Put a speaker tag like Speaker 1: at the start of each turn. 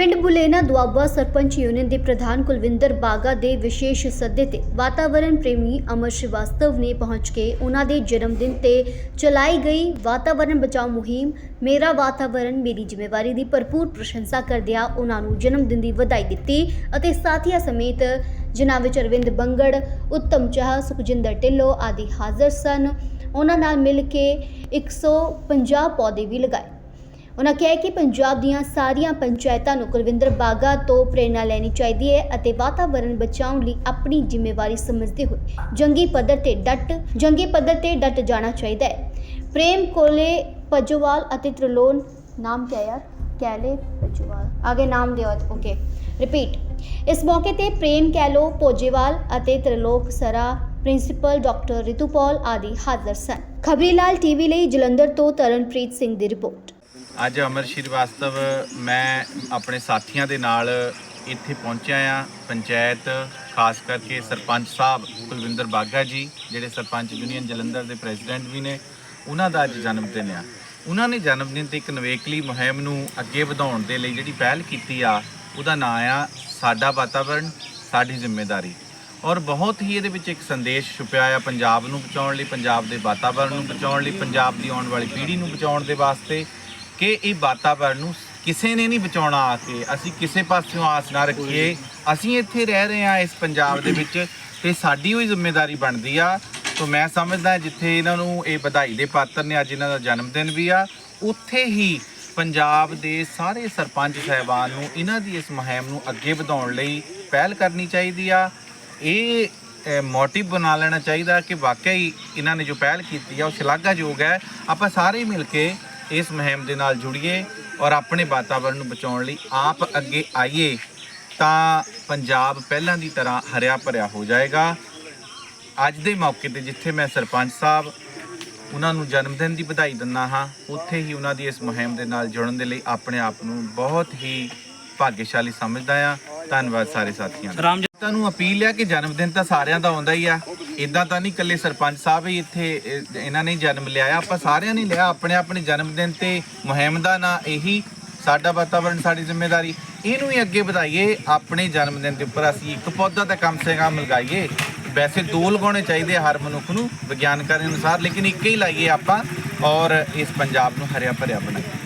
Speaker 1: ਪਿੰਡ ਬੁਲੇਨਾ ਦੁਆਬਾ ਸਰਪੰਚ ਯੂਨੀਅਨ ਦੇ ਪ੍ਰਧਾਨ ਕੁਲਵਿੰਦਰ ਬਾਗਾ ਦੇ ਵਿਸ਼ੇਸ਼ ਸੱਦੇ ਤੇ ਵਾਤਾਵਰਣ ਪ੍ਰੇਮੀ ਅਮਰ ਸ਼੍ਰੀਵਾਸਤਵ ਨੇ ਪਹੁੰਚ ਕੇ ਉਹਨਾਂ ਦੇ ਜਨਮ ਦਿਨ ਤੇ ਚਲਾਈ ਗਈ ਵਾਤਾਵਰਣ ਬਚਾਓ ਮੁਹਿੰਮ, ਮੇਰਾ ਵਾਤਾਵਰਣ, ਮੇਰੀ ਜ਼ਿੰਮੇਵਾਰੀ ਦੀ ਭਰਪੂਰ ਪ੍ਰਸ਼ੰਸਾ ਕਰਦਿਆਂ ਉਹਨਾਂ ਨੂੰ ਜਨਮ ਦਿਨ ਦੀ ਵਧਾਈ ਦਿੱਤੀ ਅਤੇ ਸਾਥੀਆਂ ਸਮੇਤ ਜਿਨ੍ਹਾਂ ਵਿੱਚ ਅਰਵਿੰਦ ਬੰਗੜ, ਉੱਤਮ ਚਾਹ, ਸੁਖਜਿੰਦਰ ਢਿੱਲੋਂ ਆਦਿ ਹਾਜ਼ਰ ਸਨ। ਉਹਨਾਂ ਨਾਲ ਮਿਲ ਕੇ 150 ਪੌਦੇ ਵੀ ਲਗਾਏ। ਉਹਨਾਂ ਕਿਹਾ ਕਿ ਪੰਜਾਬ ਦੀਆਂ ਸਾਰੀਆਂ ਪੰਚਾਇਤਾਂ ਨੂੰ ਕੁਲਵਿੰਦਰ ਬਾਗਾ ਤੋਂ ਪ੍ਰੇਰਣਾ ਲੈਣੀ ਚਾਹੀਦੀ ਹੈ ਅਤੇ ਵਾਤਾਵਰਣ ਬਚਾਉਣ ਲਈ ਆਪਣੀ ਜ਼ਿੰਮੇਵਾਰੀ ਸਮਝਦੇ ਹੋਏ ਜੰਗੀ ਪੱਧਰ ਤੇ ਡਟ, ਜੰਗੀ ਪੱਧਰ ਤੇ ਡਟ ਜਾਣਾ ਚਾਹੀਦਾ ਹੈ। ਪ੍ਰੇਮ ਕੋਲੇ ਪਜੋਵਾਲ ਅਤੇ ਤ੍ਰਿਲੋਨ, ਨਾਮ ਕਿਆ ਯਾਰ? ਕੈਲੇ ਪਜੋਵਾਲ ਆਗੇ ਨਾਮ ਦਿਓ ਓਕੇ ਰਿਪੀਟ ਇਸ ਮੌਕੇ ਤੇ ਪ੍ਰੇਮ ਕੈਲੋ ਪੋਜੇਵਾਲ ਅਤੇ ਤ੍ਰਿਲੋਕ ਸਰਾ, ਪ੍ਰਿੰਸੀਪਲ ਡਾਕਟਰ ਰਿਤੂਪਾਲ ਆਦਿ ਹਾਜ਼ਰ ਸਨ। ਖਬਰੀ ਖਬਰੀਲਾਲ ਟੀਵੀ ਲਈ ਜਲੰਧਰ ਤੋਂ ਤਰਨਪ੍ਰੀਤ ਸਿੰਘ ਦੀ ਰਿਪੋਰਟ।
Speaker 2: ਅੱਜ ਅਮਰ ਸ਼੍ਰੀਵਾਸਤਵ ਮੈਂ ਆਪਣੇ ਸਾਥੀਆਂ ਦੇ ਨਾਲ ਇੱਥੇ ਪਹੁੰਚਿਆ ਆ ਪੰਚਾਇਤ, ਖਾਸ ਕਰਕੇ ਸਰਪੰਚ ਸਾਹਿਬ ਕੁਲਵਿੰਦਰ ਬਾਗਾ ਜੀ, ਜਿਹੜੇ ਸਰਪੰਚ ਯੂਨੀਅਨ ਜਲੰਧਰ ਦੇ ਪ੍ਰੈਜ਼ੀਡੈਂਟ ਵੀ ਨੇ, ਉਹਨਾਂ ਦਾ ਅੱਜ ਜਨਮ ਦਿਨ ਆ। ਉਹਨਾਂ ਨੇ ਜਨਮ ਦਿਨ ਤੇ ਇੱਕ ਨਵੇਕਲੀ ਮੁਹਿੰਮ ਨੂੰ ਅੱਗੇ ਵਧਾਉਣ ਦੇ ਲਈ ਜਿਹੜੀ ਪਹਿਲ ਕੀਤੀ ਆ, ਉਹਦਾ ਨਾਂ ਆ ਸਾਡਾ ਵਾਤਾਵਰਣ, ਸਾਡੀ ਜ਼ਿੰਮੇਵਾਰੀ ਔਰ ਬਹੁਤ ਹੀ ਇਹਦੇ ਵਿੱਚ ਇੱਕ ਸੰਦੇਸ਼ ਛੁਪਿਆ ਆ ਪੰਜਾਬ ਨੂੰ ਬਚਾਉਣ ਲਈ, ਪੰਜਾਬ ਦੇ ਵਾਤਾਵਰਣ ਨੂੰ ਬਚਾਉਣ ਲਈ, ਪੰਜਾਬ ਦੀ ਆਉਣ ਵਾਲੀ ਪੀੜ੍ਹੀ ਨੂੰ ਬਚਾਉਣ ਦੇ ਵਾਸਤੇ। ਕਿ ਇਹ ਵਾਤਾਵਰਣ ਨੂੰ ਕਿਸੇ ਨੇ ਨਹੀਂ ਬਚਾਉਣਾ ਆ ਕੇ, ਅਸੀਂ ਕਿਸੇ ਪਾਸਿਓਂ ਆਸ ਨਾ ਰੱਖੀਏ। ਅਸੀਂ ਇੱਥੇ ਰਹਿ ਰਹੇ ਹਾਂ ਇਸ ਪੰਜਾਬ ਦੇ ਵਿੱਚ ਤੇ ਸਾਡੀ ਹੋਈ ਜ਼ਿੰਮੇਵਾਰੀ ਬਣਦੀ ਆ। ਤੋਂ ਮੈਂ ਸਮਝਦਾ ਜਿੱਥੇ ਇਹਨਾਂ ਨੂੰ ਇਹ ਵਧਾਈ ਦੇ ਪਾਤਰ ਨੇ, ਅੱਜ ਇਹਨਾਂ ਦਾ ਜਨਮ ਦਿਨ ਵੀ ਆ, ਉੱਥੇ ਹੀ ਪੰਜਾਬ ਦੇ ਸਾਰੇ ਸਰਪੰਚ ਸਹਿਬਾਨ ਨੂੰ, ਇਹਨਾਂ ਦੀ ਇਸ ਮੁਹਿੰਮ ਨੂੰ ਅੱਗੇ ਵਧਾਉਣ ਲਈ ਪਹਿਲ ਕਰਨੀ ਚਾਹੀਦੀ ਆ। ਇਹ ਮੋਟਿਵ ਬਣਾ ਲੈਣਾ ਚਾਹੀਦਾ ਕਿ ਵਾਕਈ ਇਹਨਾਂ ਨੇ ਜੋ ਪਹਿਲ ਕੀਤੀ ਆ, ਉਹ ਸ਼ਲਾਘਾਯੋਗ ਹੈ। ਆਪਾਂ ਸਾਰੇ ਮਿਲ ਕੇ ਇਸ ਮੁਹਿੰਮ ਦੇ ਨਾਲ ਜੁੜੀਏ ਔਰ ਆਪਣੇ ਵਾਤਾਵਰਣ ਨੂੰ ਬਚਾਉਣ ਲਈ ਆਪ ਅੱਗੇ ਆਈਏ ਤਾਂ ਪੰਜਾਬ ਪਹਿਲਾਂ ਦੀ ਤਰ੍ਹਾਂ ਹਰਿਆ ਭਰਿਆ ਹੋ ਜਾਏਗਾ। ਅੱਜ ਦੇ ਮੌਕੇ ਤੇ ਜਿੱਥੇ ਮੈਂ ਸਰਪੰਚ ਸਾਹਿਬ ਉਹਨਾਂ ਨੂੰ ਜਨਮ ਦਿਨ ਦੀ ਵਧਾਈ ਦਿੰਦਾ ਹਾਂ ਉੱਥੇ ਹੀ ਉਹਨਾਂ ਦੀ ਇਸ ਮੁਹਿੰਮ ਦੇ ਨਾਲ ਜੁੜਨ ਦੇ ਲਈ ਆਪਣੇ ਆਪ ਨੂੰ ਬਹੁਤ ਹੀ ਭਾਗਿਆਸ਼ਾਲੀ ਸਮਝਦਾ ਆ ਧੰਨਵਾਦ ਸਾਰੇ ਸਾਥੀਆਂ ਦਾ।
Speaker 3: ਰਾਮ
Speaker 2: ਤੁਹਾਨੂੰ ਅਪੀਲ ਹੈ ਕਿ ਜਨਮ ਦਿਨ ਤਾਂ ਸਾਰਿਆਂ ਦਾ ਆਉਂਦਾ ਹੀ ਆ। ਇਦਾਂ ਤਾਂ ਨਹੀਂ ਇਕੱਲੇ ਸਰਪੰਚ ਸਾਹਿਬ ਹੀ ਇੱਥੇ ਇਹ, ਇਹਨਾਂ ਨੇ ਜਨਮ ਲਿਆ ਆਪਾਂ ਸਾਰਿਆਂ ਨੇ ਲਿਆ ਆਪਣੇ ਆਪਣੇ ਜਨਮ ਦਿਨ ਤੇ ਮੁਹਿੰਮ ਦਾ ਨਾਂ ਇਹੀ ਸਾਡਾ ਵਾਤਾਵਰਣ ਸਾਡੀ ਜ਼ਿੰਮੇਵਾਰੀ। ਇਹਨੂੰ ਹੀ ਅੱਗੇ ਵਧਾਈਏ ਆਪਣੇ ਜਨਮ ਦਿਨ ਦੇ ਉੱਪਰ ਅਸੀਂ ਇੱਕ ਪੌਦਾ ਤਾਂ ਕਮ ਸੇ ਕਮ ਲਗਾਈਏ। ਵੈਸੇ ਦੋ ਲਗਾਉਣੇ ਚਾਹੀਦੇ ਆ ਹਰ ਮਨੁੱਖ ਨੂੰ ਵਿਗਿਆਨਕਾਂ ਦੇ ਅਨੁਸਾਰ ਲੇਕਿਨ ਇੱਕ ਹੀ ਲਾਈਏ ਆਪਾਂ ਔਰ ਇਸ ਪੰਜਾਬ ਨੂੰ ਹਰਿਆ ਭਰਿਆ ਬਣਾਈਏ।